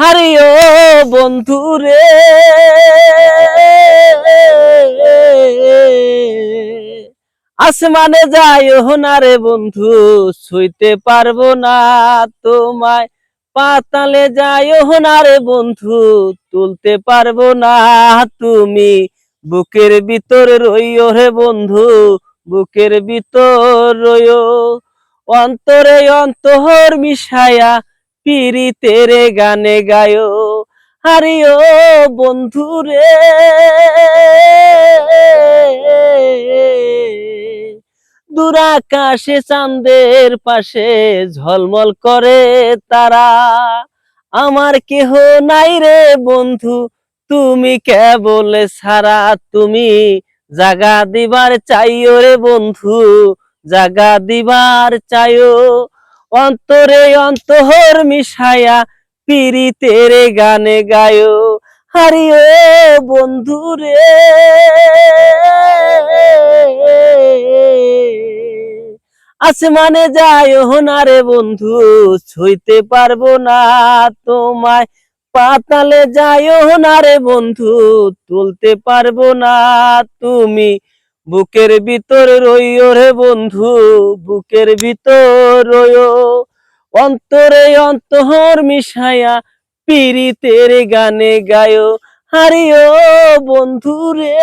হারিও বন্ধু রে। আসমানে যাই না রে বন্ধু, ছুঁইতে পারব না তোমায়। পাতালে যাই না রে বন্ধু, তুলতে পারব না তুমি। বুকের ভিতর রইও রে বন্ধু, বুকের ভিতর রইও। অন্তরে অন্তর মিশায়া পিরিতের গানে গায়ো, হারিও বন্ধু রে দুরাকাশে চাঁদের পাশে ঝলমল করে তারা, আমার কেহ নাই রে বন্ধু, তুমি কেবল সারা তুমি জাগা দিবার চাইও রে বন্ধু, জাগা দিবার চাইও। অন্তরে অন্তর মিশায়া পিরিতের গানে গায়ো। হারিও বন্ধু রে। আসমানে যায় না রে বন্ধু, ছুঁইতে পারব না তোমায়। পাতালে যায় না রে বন্ধু, তুলতে পারব না তুমি। বুকের ভিতর রইও রে বন্ধু, বুকের ভিতর রইও। অন্তরে অন্তর মিশায়া পিরিতের গানে গায়ো, হারিও বন্ধু রে।